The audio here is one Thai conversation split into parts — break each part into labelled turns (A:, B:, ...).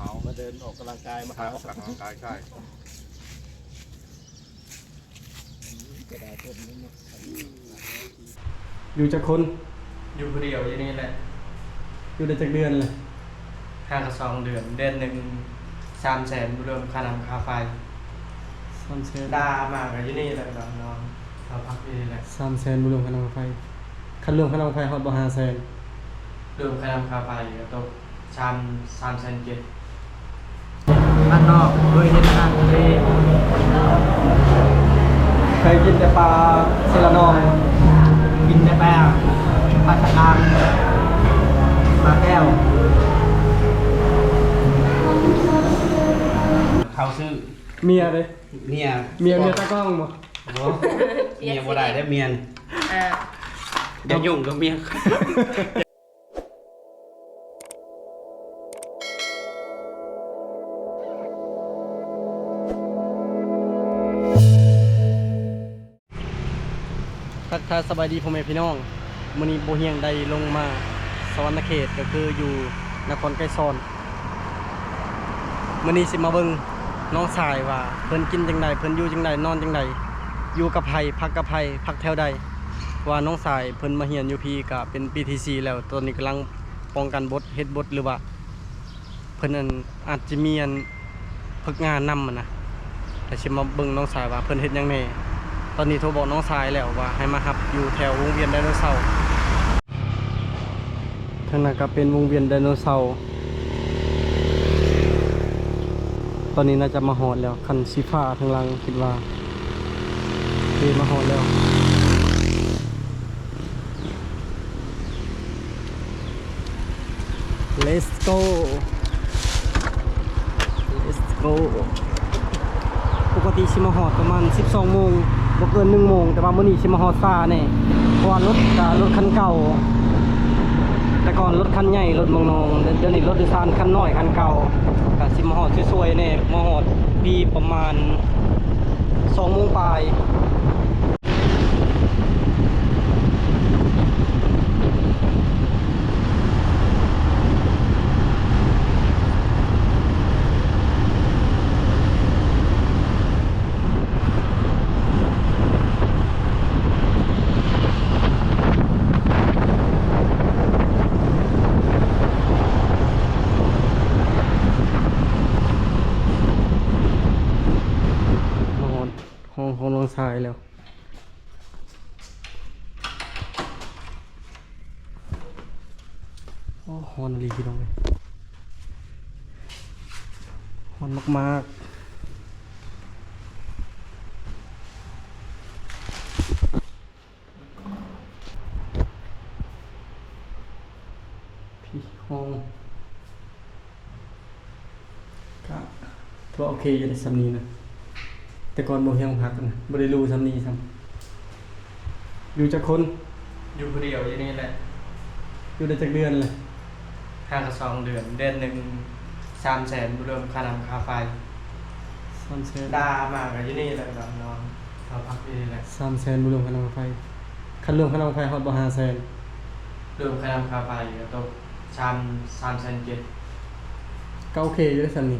A: เขา
B: มาเดินออกกำลังกายมา
A: ใช่ออกกำลังกายใช่
B: กระดาษต้นนี้เนาะ
C: อยู่จากคน
D: อยู่คนเดียวอยู่นี่แหละ
C: อยู่ได้จากเดือนเลย
D: ห้างกับสองเดือนเดือนหนึ่งสามแสนรวมค่าน้ำค่าไฟ
C: สามแสน
D: ดามากกับอยู่นี่แหละนอนนอนเราพักอยู่นี่แหละ
C: สามแสนรวมค่าน้ำค่าไฟคันรวมค่าน้ำค่าไฟฮอดบ่ห้าแสน
D: รวมค่าน้ำค่าไฟก็ตกสามสามแสนเจ็ด
B: บ้านนอกด้วยเห็ นทางทะเล
C: เคยกินแต่ปลาเซลานอง
B: กินได้แป้งปลาตะกางปลาแก้ว
A: เขาซื้อ
C: เมียเลย
A: เมีย
C: เมียเมียตากล้องบ่
A: โอ้เมียบ่ได้ได้เมียน
E: อ่า
A: อย่ายุ่งกับเมีย
C: ทักทาสบายดีพ่อแม่พี่น้องมื้อนี้บ่เฮียงได้ลงมาสวรรณเขตก็คืออยู่นครไกรสอนมื้อนี้สิมาเบิ่งน้องสายว่า เพิ่นกินจังไดเพิ่นอยู่จังไดนอนจังไดอยู่กับไผพักกับไผพักแถวใดว่าน้องสายเพิ่นมาเรียนอยู่พี่ก็เป็นปีทีซีแล้วตอนนี้กำลังป้องกันบทเฮ็ดบทหรือว่าเพิ่นนั่นอาจจะมีอันฝึกงานนำอะนะแต่สิมาเบิ่งน้องสายว่าเพิ่นเฮ็ดหยังแหน่ ตอนนี้โทรบอกน้องชายแล้วว่าให้มาหับอยู่แถววงเวียนไดโนเสาร์ทางนั้นก็เป็นวงเวียนไดโนเสาร์ตอนนี้น่าจะมาหอดแล้วคันสีฟ้าทางลังคิดว่าเีมาหอดแล้ว Let's go Let's go ปกติชิมาฮอดประมาณ 12โมง บ่เกินหนึ่งโมงแต่ว่ามื้อนี้ชิมาฮอดฟ้าแน่เพราะว่ารถก็รถคันเก่า แต่ก่อนรถคันใหญ่รถมองนองเดี๋ยวนี้รถโดยสารคันน้อยคันเก่ากับชิมาฮอดสวยๆเนี่ยมาฮอดปีประมาณสองโมงปลาย มาฮอดห้ องของน้ายแล้ว โอ้ฮอนอลีพี่น้องเลยฮอนมาก ๆห้องก็ถือว่าโอเคอยู่ในสำนีนะ แต่ก่อนบ่เฮียงพักนะบ่ได้รู้สำนีซ้ำอยู่จากคน
D: อยู่คนเดียวอยู่นี่แหละ
C: อยู่ได้จากเดือนเลย
D: ห้างกับสองเดือน เดือนหนึ่งสามแสนรวมค่าน้ำค่าไฟ
C: สามแสน
D: ดามากกับอยู่นี่แหละนอนนอนเราพักอยู่นี่แหละ
C: สามแสนบ่รวมค่าน้ำไฟคันรวมค่าน้ำไฟฮอดบ่ห้าแสน
D: รวมค่าน้ำค่าไฟก็ตกสามสามแสนเจ็ด
C: ก็โอเคอยู่ได้สำนี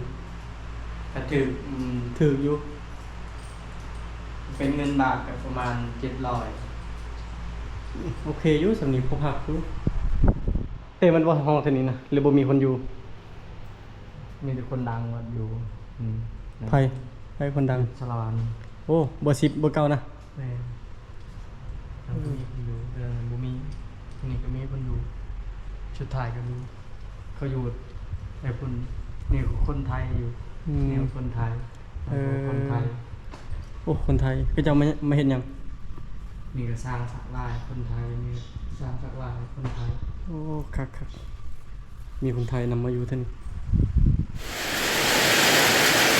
D: ก็ถืออืม
C: ถืออยู่
D: เป็นเงินบาทก็ประมาณเจ็ดร้อย
C: โอเคอยู่สำนีพอพักอยู่เอ้ยมันบ่ห้องเท่านี้นะหรือบ่มีคนอยู่
D: มีแต่คนดังวัดอยู่อืม
C: ไผไผคนดัง
D: สลาน
C: โอ้บ่สิบบ่เก่านะ
D: แม่ทางก็มีคนอยู่เออบุมีอันนี่ก็มีคนอยู่ชุดไทยก็มีเขาอยู่ไอ้คนนี่คนไทยอยู่
C: อื
D: นี่
C: ม
D: คนไทย
C: เออ
D: คนไทย
C: โอ้คนไทยก็จะมามาเฮ็ดหยัง
D: นี่ก็สร้างสักลายคนไทยนี่สร้างสักลายคนไทย
C: โอ้คักคักมีคนไทยนำมาอยู่เท่านี้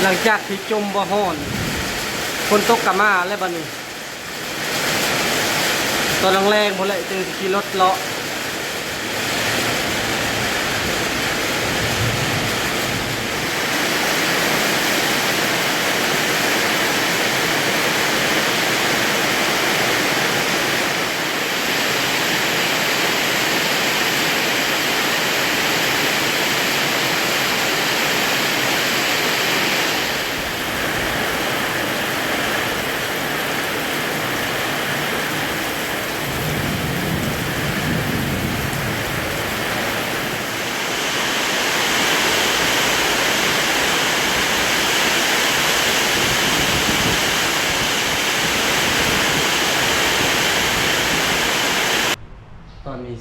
C: หลังจากที่จมบ่ฮ้อนฝนตกกลับมาแล้วบัดนี้ตอนแรงๆพุ่นแหละจึงสิขี่รถเลาะ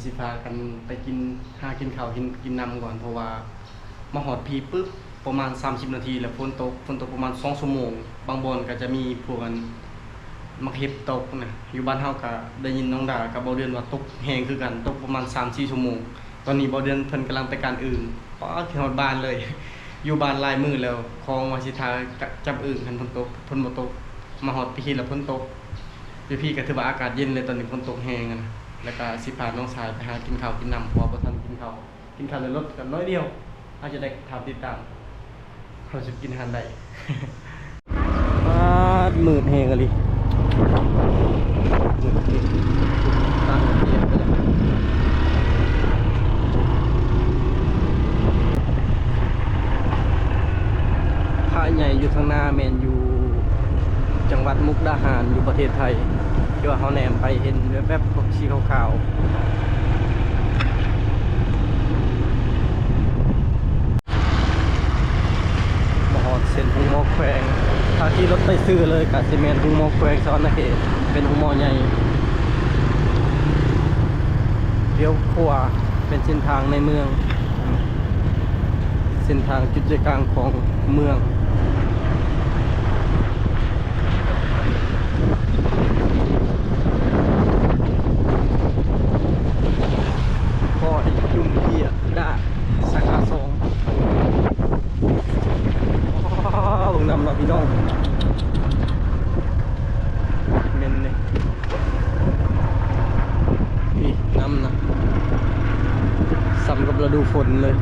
C: กินข้าวกินกินน้ำก่อนเพราะว่ามาหอดพีปุ๊บประมาณ 30 นาที แล้วฝนตกฝนตกประมาณ2ชั่วโมง บางบอนก็จะมีพวกกันมักเห็บตกนะอยู่บ้านเฮาก็ได้ยินน้องดากับเบาเดือนว่าตกแหงคือกันตกประมาณ3-4ชั่วโมง ตอนนี้เบาเดือนเพิ่นกำลังไปการอื่นป้าที่ฮอดบ้านเลย อยู่บ้านลายมือแล้วของวาสิทาจับอื่นคันฝนตกฝนบ่ตกมาฮอดพี่แล้วฝนตกพี่พี่ก็ถือว่าอากาศเย็นเลยตอนนี้ฝนตกแหงนะ แล้วก็สิพาน้องชายไปหากินข้าวกินน้ำเพราะว่าบ่ทันกินข้าวกินข้าวเลยลดกันน้อยเดียวอาจจะได้ถามติดตามเขาจะกินอาหารใดปาดมืดแห้งอะลิมืดแหงตาหัวเทียนไปแล้วพระใหญ่อยู่ข้างหน้าแมนอยู่จังหวัดมุกดาหารอยู่ประเทศไทย ที่ว่าเขาแนมไปเห็นแวบๆสีขาวๆมาฮอดเส้นหุงหมอแควงถ้าที่รถไปซื้อเลยกับซีเมนหุงหมอแควงซ้อนนะเขตเป็นหุงหมอใหญ่เลี้ยวขวาเป็นเส้นทางในเมือง เส้นทางจุดใจกลางของเมือง ก็ให้จุ่มเกียร์ได้สาขาสองลงนำเราพี่น้องเมนเลยนี่นำนะสำ กับฤดูฝนเลย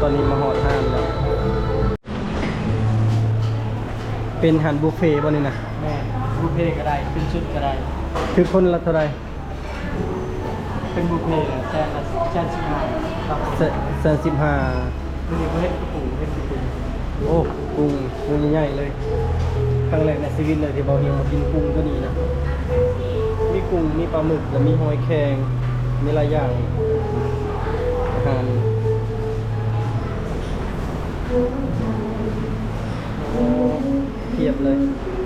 C: ตอนนี้มาหอดห้านแล้วเป็นหารบุฟเฟ่บ่นี่นะ
B: แม่บุฟเฟ่ก็ได้ เป็นชุดก็ได้
C: คือคนละเท่าไหร
B: เป็นบุฟเฟ่ต์แหละแซนละแซนสิบห้าครับ
C: แสนสิบห้า
B: วันนี้ก็เฮ็ดกระปุกเฮ็ดกระปุก
C: โอ้กุ้งกุ้งใหญ่ๆเลยครั้งแรกในชีวิตเลยที่เบาเฮียงมากินกุ้งตัวนี้นะ มีกุ้งมีปลาหมึกแล้วมีหอยแครงมีหลายอย่างอาหารโอ้เทียบเลยตอ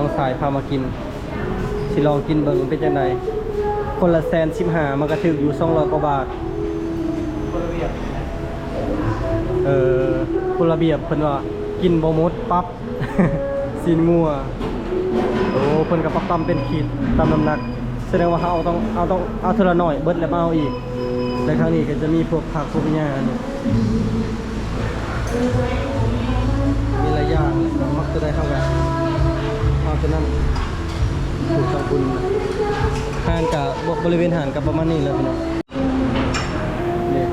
C: น้องสายพามากิน สิลองกินเบิ่งเป็นจังไดคนละแสนสิบหามันก็ถึกอยู่สองร้อยกว่าบาท
B: เอ
C: อคุณระเบียบเพิ่นว่ากินบ่มดปั๊บ ซีนงัวโอ้เพิ่นก็ปรับตำเป็นขีดตามน้ำหนัก แสดงว่าเฮาต้องเอาต้องเอาเท่าละหน่อยเบิดแล้วมาเอาอีกและครั้งนี้ก็จะมีพวกผักพวกหญ้านี่มีหลายอย่างแหละเรามักจะได้เข้ากัน เอาตัวนั้นถูกทำบุญหานกับบริเวณหานกับประมาณนี้เลยพี่น้องนี่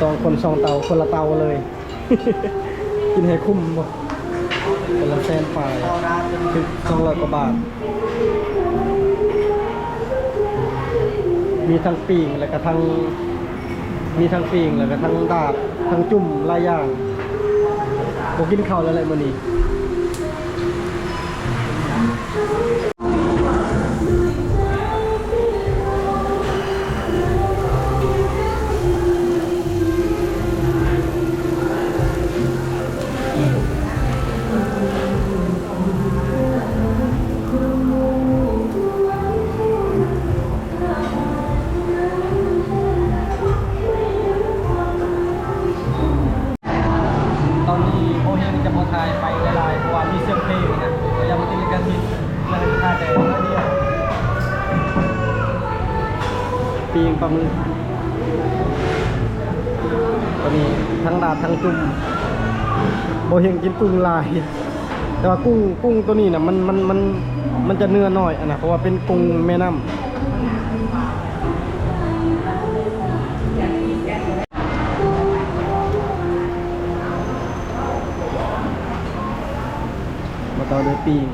C: สองคนสองเตาคนละเตาเลย กินให้คุ้มบ่คนละแสนฝ่าย
B: เอาร้านเป็น
C: คือสองร้อยกว่าบาท มีทั้งปีงแล้วก็ทั้งมีทั้งปีงแล้วก็ทั้งดาบทั้งจุ่มหลายอย่างผมกินข้าวแล้วอะไรมื้อนี้ตอน บเฮงกินกุ้งลาย แต่ว่ากุ้งกุ้งตัวนี้นะมันมันมันมันจะเนื้อน้อยอะนะเพราะว่าเป็นกุ้งแม่น้ำมาต่อด้วยปีง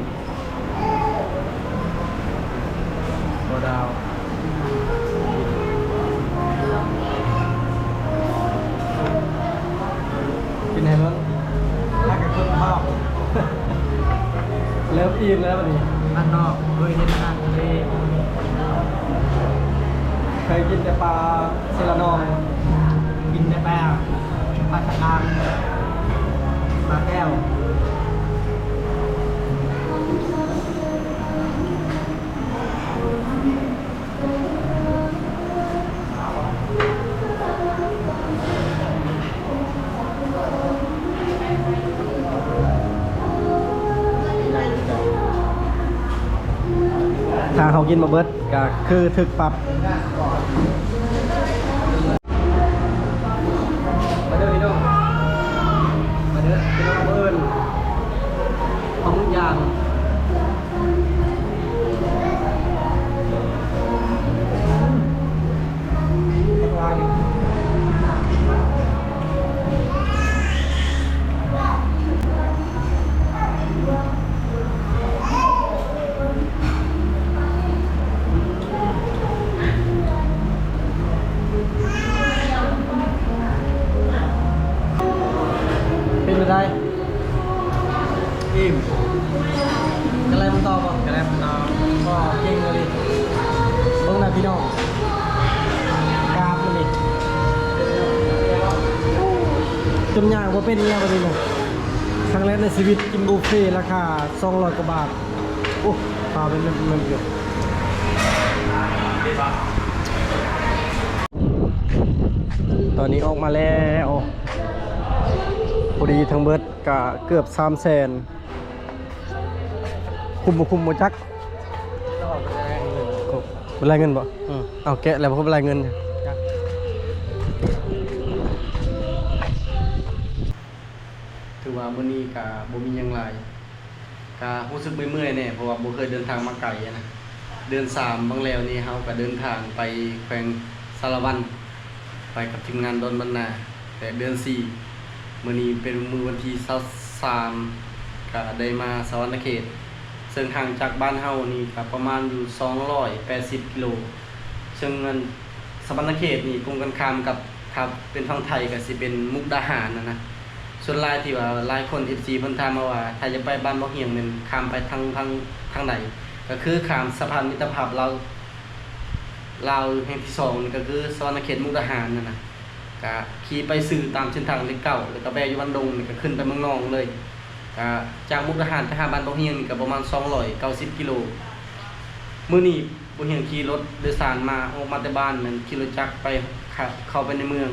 C: กินมา
B: เบิ
F: ดก็คือถึกปรับ
C: ก็เก่งเลยเบิ่งน้าพี่น้องกราบเลยจนยากว่าเป็นยังไงวันนี้เนี่ยครั้งแรกในชีวิตกินบุฟเฟ่ราคา200กว่าบาทโอ้ปลาเป็นมันมันเกือบตอนนี้ออกมาแล้วพอดีทั้งเบิดกะเกือบสามแสนคุมบ่คุมบ่จัก เป็นไรเงินบ่เอาแกะแล้วบ่เป็นไรเงินถือว่ามื้อนี้กะบ่มีหยังหลายกะรู้สึกเมื่อยๆแน่เพราะว่าบ่เคยเดินทางมาไกลอะนะเดือนสามบางแล้วนี่เฮาก็เดินทางไปแขวงสารวัน ไปกับทีมงานดอนบรรณาแต่เดือนสี่มื่อนี้เป็นมือวันที่23ก็ได้มาสวรรณเขต ซึ่งห่างจากบ้านเฮานี่ก็ประมาณอยู่ 280 กิโล ซึ่งมันสวรรเขตนี่กงกันข้ามกับครับเป็นฝั่งไทยก็สิเป็นมุกดาหารนะนะส่วนลายที่ว่าลายคน FC เพิ่นถามมาว่าถ้าจะไปบ้านบ่เฮียงแม่นข้ามไปทางทางทางใดก็คือข้ามสะพานมิตรภาพลาวลาวแห่งที่สองนี่ก็คือสวรรณเขตมุกดาหารนั่นนะก็ขี่ไปสื่อตามเส้นทางเลขเก่าแล้วก็แวะอยู่วันดงนี่ก็ขึ้นไปเมืองนองเลย จากมุกดาหารไปหาบ้านบ่เฮียงนี่ก็ประมาณ290กิโลมื้อนี้บ่เฮียงขี่รถโดยสารมาออกมาแต่บ้านนั่นขี่รถจักรไปเข้าเข้าไปในเมือง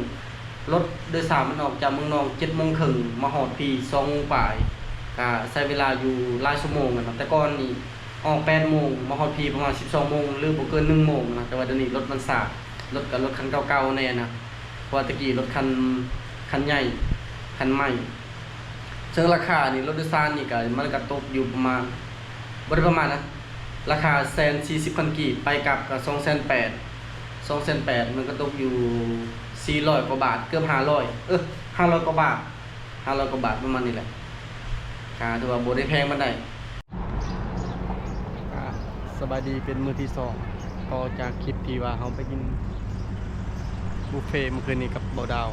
C: รถโดยสารมันออกจากเมืองนอง7:30นมาฮอดพี่2:00นปลายก็ใช้เวลาอยู่หลายชั่วโมงนะแต่ก่อนนี่ออก8:00นมาฮอดพี่ประมาณ12:00นหรือบ่เกิน1:00นนะแต่ว่าเดี๋ยวนี้รถมันสายรถก็รถคันเก่าๆแน่นะเพราะว่าตะกี้รถคันคันใหญ่คันใหม่ ซึ่งราคานี่รถโดยสารนี่ก็มันก็ตกอยู่ประมาณบ่ได้ประมาณนะราคาแสนสี่สิบพันกีบไปกลับก็สองแสนแปดสองแสนแปดมันก็ตกอยู่สี่ร้อยกว่าบาทเกือบห้าร้อยเออห้าร้อยกว่าบาทห้าร้อยกว่าบาทประมาณนี้แหละค่าถือว่าบ่ได้แพงมันได้สบายดีเป็นมือที่สองก็จากคลิปที่ว่าเขาไปกินบุฟเฟ่เมื่อคืนนี้กับเบาดาว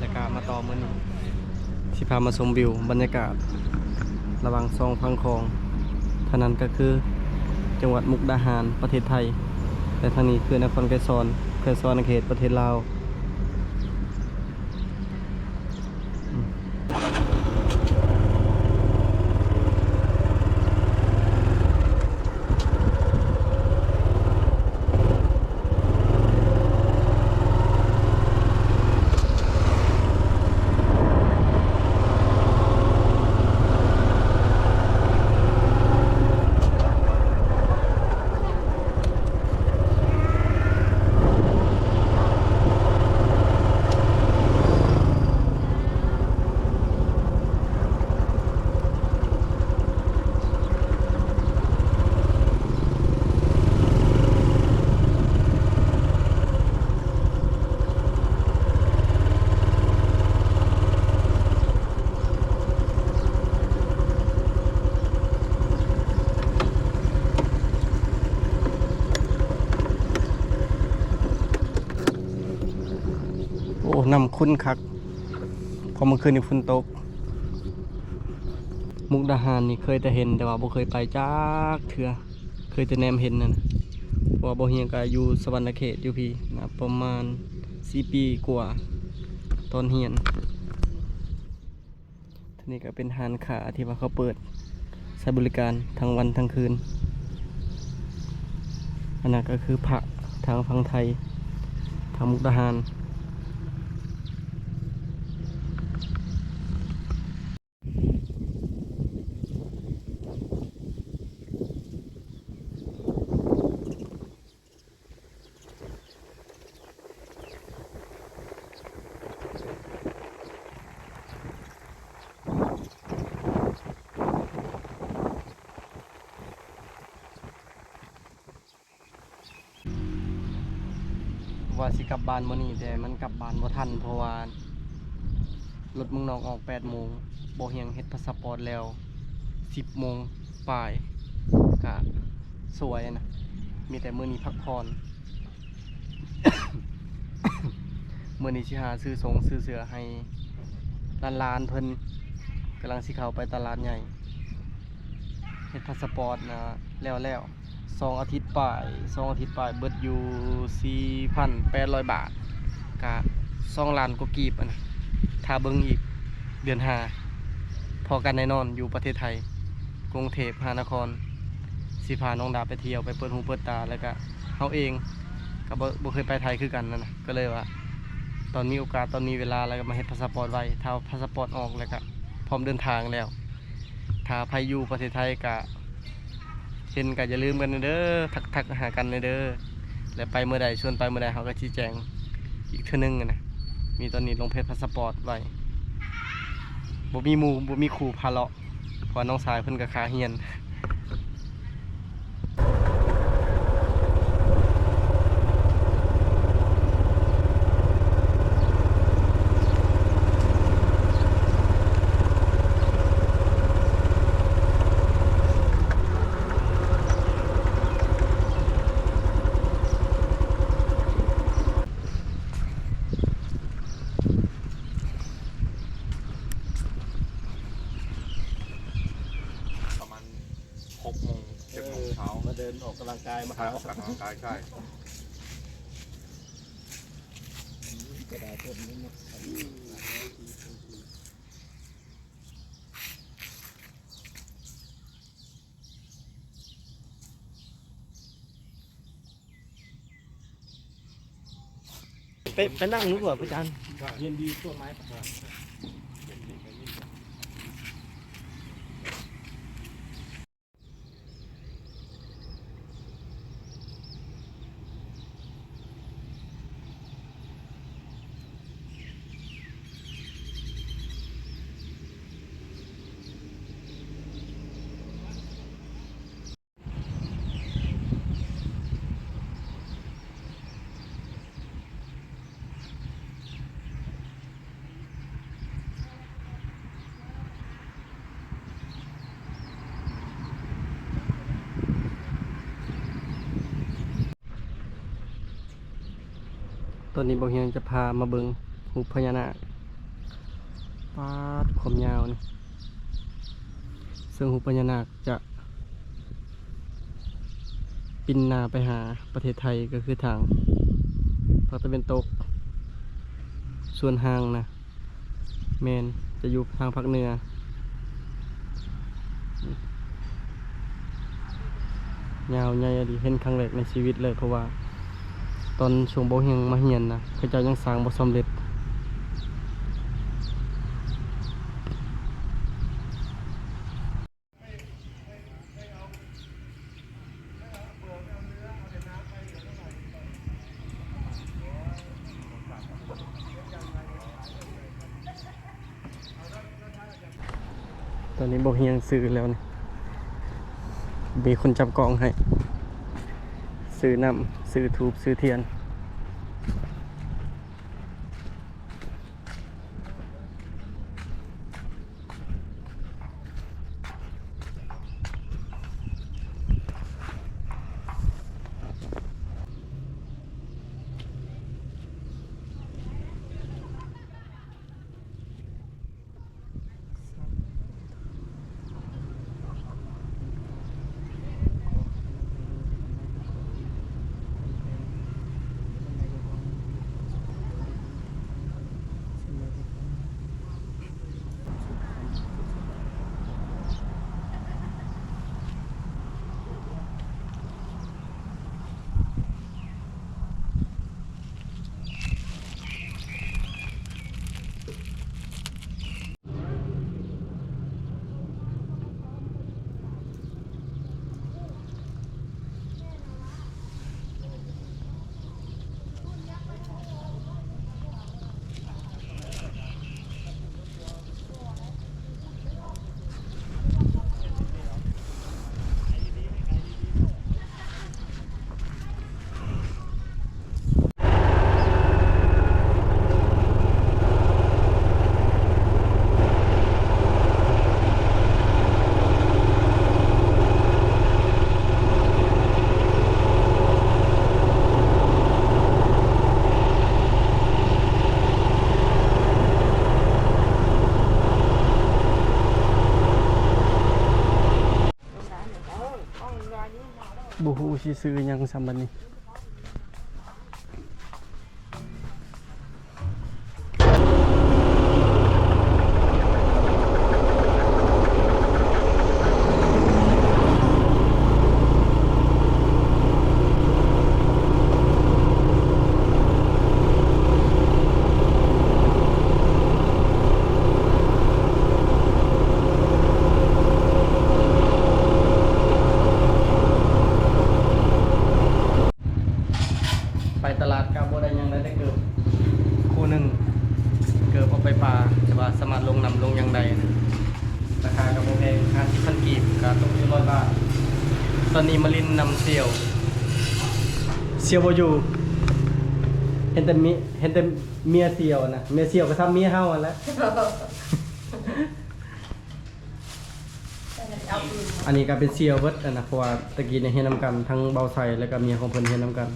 C: แล้วก็มาต่อมื้อนี้ สิพามาชมวิวบรรยากาศ ระหว่างซองพังคองท่านั้นก็คือจังหวัดมุกดาหารประเทศไทย แต่ทางนี้คือนครไกรสอนไกรสอนเขตประเทศลาว นำคุ้นคักเพอเมื่อคืนนี้ฝนตก มุกดาหารนี่เคยแต่เห็นแต่ว่าบ่เคยไปจักเถื่อเคยแต่แนมเห็นนั่นน่ะว่าบ่เฮียงก็อยู่สวรรณเขตอยู่พี่นะประมาณ4ปีกว่าตอนเฮียนทีนี้ก็เป็นหานขาที่ว่าเขาเปิดใช้บริการทั้งวันทั้งคืน อันนั้นก็คือผักทางฝั่งไทยทางมุกดาหาร ว่าสิกลับบ้านมื้อนี้แต่มันกลับบ้านบ่ทันเพราะว่ารถมึงนอกออก8โมงบ่เฮียงเฮ็ดพาสปอร์ตแล้ว 10โมงปลายก็สวยนะ มีแต่มื้อนี้พักผ่อนมื้อนี้สิหาซื้อสงซื้อเสือให้หลานๆเพิ่นกำลังสิเข้าไปตลาดใหญ่เฮ็ดพาสปอร์ตนะแล้วแล้ว สองอาทิตย์ปลายสองอาทิตย์ปลายเบิดอยู่สี่พันแปดร้อยบาทกะสองล้านกว่ากีบนะถ้าเบิ่งอีกเดือนห้าพอกันแน่นอนอยู่ประเทศไทย กรุงเทพมหานครสิพาน้องดาไปเที่ยวไปเปิดหูเปิดตาแล้วก็เฮาเองก็บ่บ่เคยไปไทยคือกันนั่นนะก็เลยว่า ตอนมีโอกาสตอนมีเวลาแล้วก็มาเฮ็ดพาสปอร์ตไว้ถ้าพาสปอร์ตออกแล้วก็พร้อมเดินทางแล้วถ้าไปอยู่ประเทศไทยก็ เห็นก็อย่าลืมกันเด้อทักทักหากันเด้อแล้วไปเมื่อใดชวนไปเมื่อใดเขาก็ชี้แจงอีกเท่านึงนะมีตอนนี้ลงเพจพาสปอร์ตไว้บ่มีมูบ่มีครูพาเลาะเพราะน้องสายเพิ่นก็คาเฮียน
A: ประมาณหกโมงเจ็ดโมงเช้า
C: มาเดิน อกกำลังกายมา
A: หาออกกำลังกายใช่
C: ไปไปนั่งรู้กว่าพี่จัน
A: เย็นดีต้นไม้ประหลาด
C: ตอนนี้บ่เฮียงจะพามาเบิงหูพญานาคปาดความยาวนี่ซึ่งหูพญานาคจะปินหนาไปหาประเทศไทยก็คือทางภาคตะวันตก ส่วนห่างนะแมนจะอยู่ทางภาคเหนือยาวใหญ่อะดีเห็นครั้งแรกในชีวิตเลยเพราะว่า ตอนช่วงโบเฮียงมาเฮียนนะเขาเจ้ายังสร้างบ่สำเร็จตอนนี้โบเฮียงซื้อแล้วนี่มีคนจับกองให้ ซื้อน้ำ ซื้อทูบซื้อเทียน ซื้อหยังสำบัดนี้ ไปตลาดกับบ่ได้หยังได้ได้เกือบคู่หนึ่งเกือบเอาไปปลาแต่ว่าสามารถลงนำลงหยังใดนะราคากับโบแพงห้าสิบพันกีบก็ตกอยู่ร้อยบาท ตอนนี้มาลิ นนำเซียวเซียวโบอยู่เห็นแต่เมีเห็นแต่เมียเซียวนะเมียเซียวก็ทำเมียเฮาอันแหล้ว
E: เอาอื่น
C: อันนี้ก็เป็นเซียวเบิดอะนะเพราะว่าตะกี้เนี่ยเฮ็ดนำกันทั้งเบาไซแล้วก็เมียของเพิ่นเฮ็ดนำกัน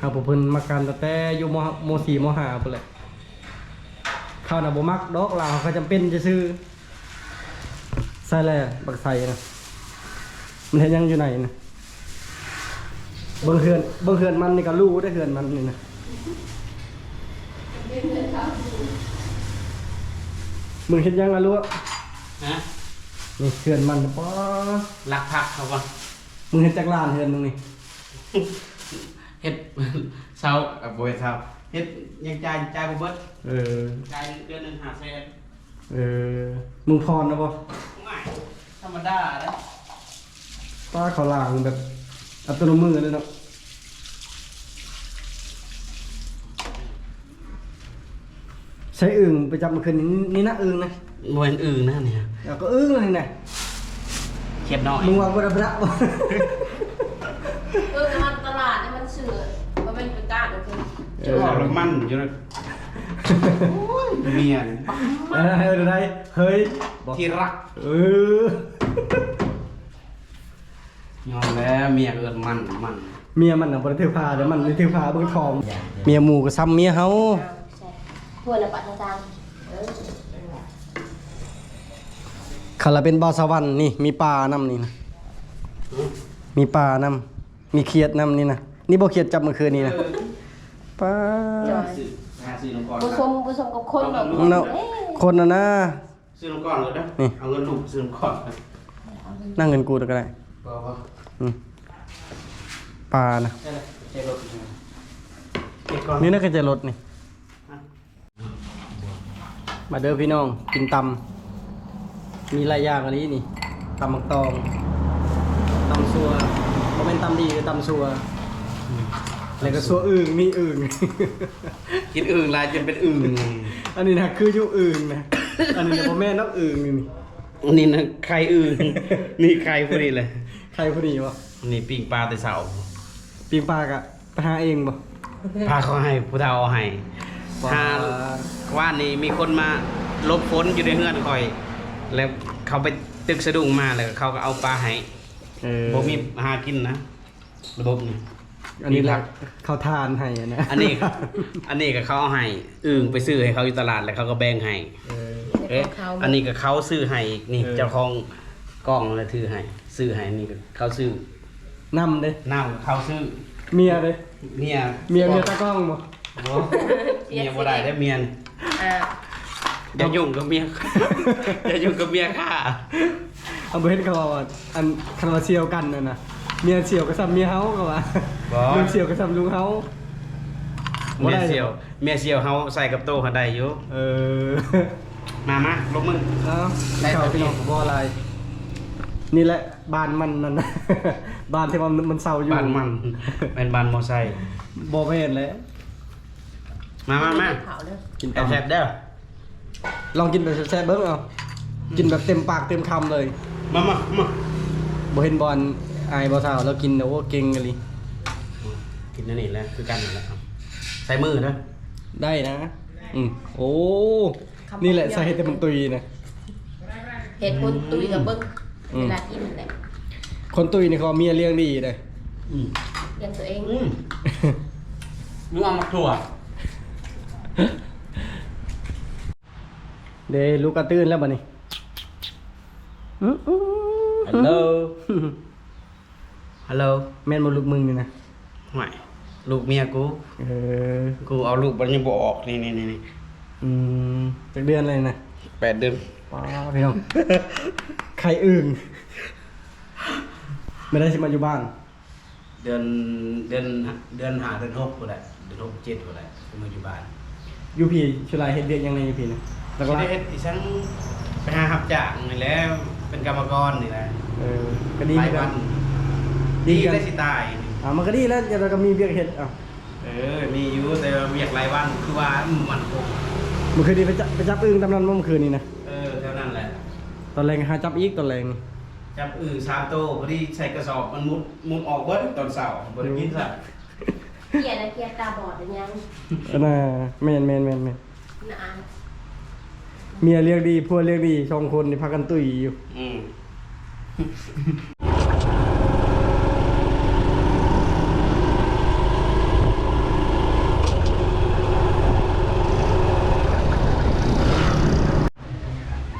C: หากพวกเพิ่นมักกันตั้งแต่อยู่มมสี่มห้าพุ่นแหละเขาน่ะบ่มักดอกลาวเขาจำเป็นจะซื้อใส่แลบักใส่นะมันเฮ็ดหยังอยู่ไหนนะ เบิ่งเฮือนเบิ่งเฮือนมันนี่ก็รู้ได้อเฮือนมันนี่นะมึงเฮ็ดหยังล่ะลูก
B: นะ
C: นี่เฮือนมันป้อ
B: ลักพักเขาบ่
C: มึงเฮ็ดจักล้านเฮือนมึงนี่
B: เฮ็ดเช้ากับบ่เฮ็ดเช้าเฮ็ดยังจ่ายจ่ายบ่เบิด
C: เออ
B: จ่ายเดือนหนึง5แสน
C: เออมึงพรนะบ่
B: ง่ายธรรมดาเด้อ
C: ป้าเขาล่างแบบ อัตโนมือเลยเนาะใช้อึ่งไปจับมันคืนนี้นี่นะอึ่งนะ
B: บ่เห็นอื่นนะเนี่ย
C: แล้วก็อึ่งเลยนะ
B: เขียดน้อย
C: มึงว่าบ่ได้พระบ่
E: เออมันตลาดเนี่ยมันเสื่อมันเป็นประกาศโอเค
B: จะออกแล้วมันอยู่นะเมียน
C: เออเฮ้ยเดี๋ยวได้เฮ้ยบอก
B: ที่รัก
C: เออ ย
B: อมแล้วเมียเอิ้นมันมัน
C: เมียมันน่ะบ่ได้ถือผ้าเดี๋ยวมันได้ถือผ้าเบิ่งทอง เมียหมู่ก็ซ้ำเมียเฮา
E: ทั่วละปัดทางเออ
C: คันละเป็นบ่าวสวรรค์นี่มีปลานํนี่นะมีปลานํมีเขียดนํนี่นะนี่บ่เขียดจับเมื่อคืนนี้นะปลา
B: ซื้อหาซื้อน้ำก่อน
E: ผู้ชมผู้ชมกับคนแบบ
C: เนาะคนน่ะนะ
B: ซื้อน้ำก่อนเลยนะ
C: นี่
B: เอาเงินลูกซื้อน้ำก่อน
C: นั่งเงินกูก็ได้
B: บ่บ่
C: อืม ปลานะ
B: ใช่เลยใช่รถเก็บก่อน
C: นี่น่าจะรถนี่มาเด้อพี่น้องกินตำมีหลายอย่างอันนี้นี่ตำมักตองตำซัวบ่แม่นตำดีคือตำซัวแล้วก็ซัวอึ่งมีอึ่ง
B: กินอึ่งลายจนเป็นอึ่ง
C: อันนี้นะคืออยู่อึ่งนะอันนี้นะบ่แม่นนักอึ่งนี่นี่
B: นี่นะไข่อึ่งนี่ไข่พอดีเลย
C: ใครพอดีวะ
B: นี่ปิ้งปลาแต่เสา
C: ปีงปลากะไปหาเองบ่
B: พาเขาให้ผู้เฒ่าเอาให้หาว่านนี่มีคนมาลบฝนอยู่ในเฮือนคอย แล้วเขาไปตึกสะดุ้งมาแล้วเขาก็เอาปลาให้
C: เออ
B: บ่มีหากินนะ ระบบนี่
C: อันนี้หลักเขาทานให้อะนะ
B: อันนี้ อันนี้ก็เขาเอาให้อึ่งไปซื้อให้เขาอยู่ตลาดแล้วเขาก็แบ่งให้
C: เออ
B: เอ๊ะ อันนี้ก็เขาซื้อให้อีกนี่
C: เออ
B: เจ้าของกล้องแล้วถือให้ ซื้อให้นี่ก็เขาซื้อนำ
C: เด้
B: น้ำเขาซื้อ
C: เมียเด้
B: เมีย
C: เมียเมียตากล้องบ่
B: บ่เมียบ่ได้ได้อเมียน
E: อ่า
B: อย่ายุ่งกับเมีย อย่ายุ่งกับเมียข้า
C: เอาไปเห็นเขาว่าอันคันว่าเซียวกันน่ะนะเมียเซียวก็ซ้ำเมียเฮาก็ว่า
B: บ่
C: ลุงเซียวก็ซ้ำลุงเฮาบ่
B: เมีย
C: ได้
B: เสียว เมียเสียวเฮาใส่กับโต๊ะเขาได้อยู่
C: เออ
B: มามาลงมือ
C: เอ้า
B: ได้
C: เขา
B: ตัว
C: พี่น้อง
B: นี้
C: บ่อะไรนี่แหละ บ้านมันนั่นนะบ้านที่มันมันเศร้าอยู่
B: บ้านมันเป็นบ้านมอไซค์
C: บ่แม่นแหละ
B: มามามา
E: เผาเด้อ
C: กิน
B: แซ่บ
C: ตำ
B: ๆเด้อ
C: ลองกินแบบแซ่บๆเบิ่งเอากินแบบเต็มปากเต็มคำเลย
B: มามามา
C: บ่เห็นบอลอายบ่สาวแล้วกินโอ้เก่งกันเลย
B: กินนั่นนี่แหละคือกันนั่นแหละครับใส่มือเด้อ
C: ได้นะ อืมโอ้นี่แหละสาเหตุที่มันตุยนะ
E: เห็ดคนตุยกับเบิ้ง
C: อืม
E: เวลากินแหละ
C: คนตุยนี่เขาเมียเลี้ยงดีเลย
B: อืม
E: เลี้ยงตัวเอง
B: อืมนึกเอามาถั่ว
C: เดยวลูกกระตื้นแล้วบัดนี้อื้ออื้อ
B: ฮัลโหล ฮัลโหล
C: แม่นบ่ลูกมึงนี่นะ
B: ห่วยลูกเมียกู
C: เออ
B: กูเอาลูกมันยังบ่ออกนี่นี่นี่นี่
C: อืมจักเดือนเลยนะ
B: แปดเดือน
C: ป้าพี่น้อง ใครอื่น ไม่ได้สิมาอยู่บ้าน
B: เดือนเดือนเดือนหาเดือนหกกูแหละเดือนหกเจ็ดกูแหละกูมาอยู่บ้าน
C: อยู่พี่ชุลายเฮ็ดเวียกยังไงอยู่พี่นะหลั
B: ที่
C: ก
B: ได้เฮ็ดอีสังไปหาหับจ้างนี่แหล้ว เป็นกรรมกรนี่แหละ
C: ๆเออก็ดี
B: ราย
C: กั
B: วัน น
C: ดี
B: ดี
C: กัน
B: ได้สิตาย
C: อ่ามันก็ดีแล้วเดี๋ยวเราก็มีเวียกเฮ็ดอะ
B: เออ มีอยู่แต่ว่าเวียกรายวันคือว่ามันคง
C: เมื่อคืนนี้ไปจับไปจับอึ่งตำนานเมื่อคืนนี้นะ ตอนแรงหาจับอีกตอนแรง
B: จับอื่นสามโตวพอดีใส่กระสอบมันมุดมุดออกเบิดตอนเสาร์บ่ได้กินซะ
E: เกลียดนะเกลียดตาบอดหรือยัง
C: เออน่ะแม่นแม่นแม่นแม่น
E: นาน
C: เมียเรียกดีผัวเรียกดีสองคนนี่พากันตุ้ยอยู่
B: อืม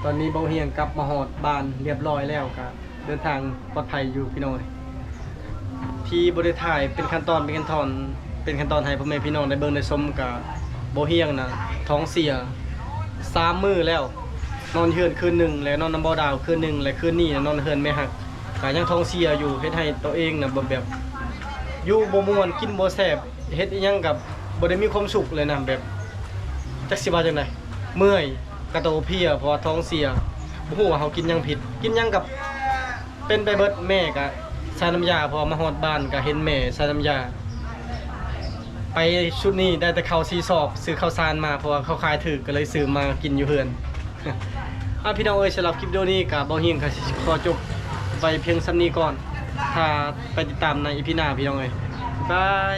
C: ตอนนี้เบาเฮียงกลับมาหอดบ้านเรียบร้อยแล้วครับเดินทางปลอดภัยอยู่พี่น้อยที่บริถ่ายเป็นขั้นตอนเป็นขั้นตอนเป็นขั้นตอนให้พ่อแม่พี่น้องได้เบิ่งได้ชมกับเบเฮียงนะท้องเสียสามมือแล้ว นอนเฮือนคืนหนึ่งแล้วนอนน้ำบ่อดาวคืนหนึ่งและคืนนี้นะนอนเฮือนไม่หักก็ยังท้องเสียอยู่เฮ็ดให้ตัวเองนะแบบแบบอยู่บ่ม่วนกินบ่แซ่บเฮ็ดอีหยังกับบ่ได้มีความสุขเลยนะแบบจักสิว่าจังไดเมื่อย กระโตเพียเพราะว่าท้องเสียบ่ฮู้ว่าเฮากินหยังผิด กินหยังกับเป็นไปเบิดแม่ก็ใส่น้ำยาพอมาฮอดบ้านก็เห็นแม่ใส่น้ำยา ไปชุดนี้ได้แต่ข้าวซีสอบซื้อข้าวสารมาเพราะว่าเขาขายถูกก็เลยซื้อมากินอยู่เฮือน อะพี่น้องเอ้ยสำหรับคลิปวิดีโอนี้ก็บ่เฮียงก็สิขอจบไปเพียงส่ำนี้ก่อน ถ้าไปติดตามในอีพีหน้าพี่น้องเอ้ยบาย